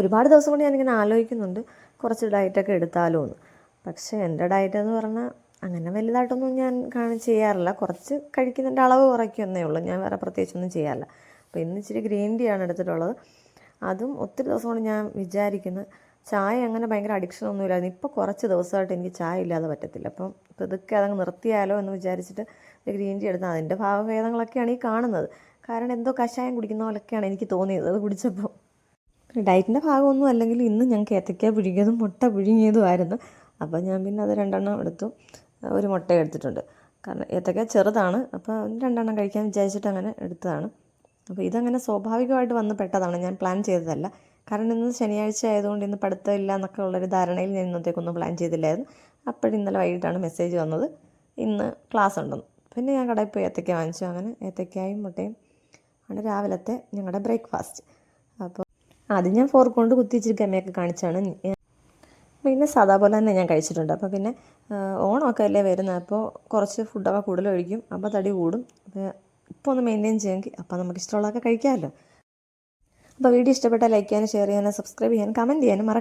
ഒരുപാട് ദിവസം കൊണ്ട് ഞാനിങ്ങനെ ആലോചിക്കുന്നുണ്ട്. കുറച്ച് ഡയറ്റൊക്കെ എടുത്താലോ എന്ന് പക്ഷേ എന്റെ ഡയറ്റ് എന്ന് പറഞ്ഞാൽ അങ്ങനെ വലുതായിട്ടൊന്നും ഞാൻ കാണി ചെയ്യാറില്ല. കുറച്ച് കഴിക്കുന്നതിന്റെ അളവ് കുറയ്ക്കുന്നേ ഉള്ളൂ. ഞാൻ വേറെ പ്രത്യേകിച്ചൊന്നും ചെയ്യാറില്ല. അപ്പോൾ ഇന്ന് ഇച്ചിരി ഗ്രീൻ ടീ ആണ് എടുത്തിട്ടുള്ളത്. അതും ഒത്തിരി ദിവസം കൊണ്ട് ഞാൻ വിചാരിക്കുന്നു ചായ അങ്ങനെ ഭയങ്കര അഡിക്ഷൻ ഒന്നും ഇല്ലായിരുന്നു. ഇപ്പോൾ കുറച്ച് ദിവസമായിട്ട് എനിക്ക് ചായ ഇല്ലാതെ പറ്റത്തില്ല. അപ്പം ഇതൊക്കെ അതങ്ങ് നിർത്തിയാലോ എന്ന് വിചാരിച്ചിട്ട് ഗ്രീൻ ടീ എടുത്താൽ അതിന്റെ ഭാവഭേദങ്ങളൊക്കെയാണ് ഈ കാണുന്നത്. കാരണം എന്തോ കഷായം കുടിക്കുന്ന പോലെയൊക്കെയാണ് എനിക്ക് തോന്നിയത് അത് കുടിച്ചപ്പോൾ ഡയറ്റിന്റെ ഭാഗമൊന്നും അല്ലെങ്കിൽ ഇന്ന് ഞങ്ങൾക്ക് ഏത്തക്ക പുഴുങ്ങിയതും മുട്ട പുഴുങ്ങിയതുമായിരുന്നു അപ്പോൾ ഞാൻ പിന്നെ അത് രണ്ടെണ്ണം എടുത്തു. ഒരു മുട്ട എടുത്തിട്ടുണ്ട്. കാരണം ഏത്തക്ക ചെറുതാണ്. അപ്പോൾ രണ്ടെണ്ണം കഴിക്കാൻ വിചാരിച്ചിട്ട് അങ്ങനെ എടുത്തതാണ്. അപ്പോൾ ഇതങ്ങനെ സ്വാഭാവികമായിട്ട് വന്ന് പെട്ടതാണ്. ഞാൻ പ്ലാൻ ചെയ്തതല്ല. കാരണം ഇന്ന് ശനിയാഴ്ച ആയതുകൊണ്ട് ഇന്ന് പഠിത്തമില്ല എന്നൊക്കെ ഉള്ളൊരു ധാരണയിൽ ഞാൻ ഇന്നത്തേക്കൊന്നും പ്ലാൻ ചെയ്തില്ലായിരുന്നു. അപ്പോഴും ഇന്നലെ വൈകിട്ടാണ് മെസ്സേജ് വന്നത്. ഇന്ന് ക്ലാസ് ഉണ്ടെന്ന്. പിന്നെ ഞാൻ കടയിൽ പോയി ഏത്തക്ക വാങ്ങിച്ചു. അങ്ങനെ ഏത്തക്കായും മുട്ടയും ആണ് രാവിലത്തെ ഞങ്ങളുടെ ബ്രേക്ക്ഫാസ്റ്റ്. ആദ്യം ഞാൻ ഫോർക്ക് കൊണ്ട് കുത്തി അമ്മയൊക്കെ കാണിച്ചാണ്. പിന്നെ സാധാ പോലെ തന്നെ ഞാൻ കഴിച്ചിട്ടുണ്ട്. അപ്പോൾ പിന്നെ ഓണമൊക്കെ അല്ലേ വരുന്നത്. അപ്പോൾ കുറച്ച് ഫുഡൊക്കെ കൂടുതൽ ഒഴിക്കും അപ്പോൾ തടി കൂടും. ഇപ്പോൾ ഒന്ന് മെയിന്റെയിൻ ചെയ്യാമെങ്കിൽ അപ്പോൾ നമുക്ക് ഇഷ്ടമുള്ളതൊക്കെ കഴിക്കാമല്ലോ. അപ്പോൾ വീഡിയോ ഇഷ്ടപ്പെട്ടാൽ ലൈക്ക് ചെയ്യാനും ഷെയർ ചെയ്യാനും സബ്സ്ക്രൈബ് ചെയ്യാനും കമന്റ് ചെയ്യാനും മറക്ക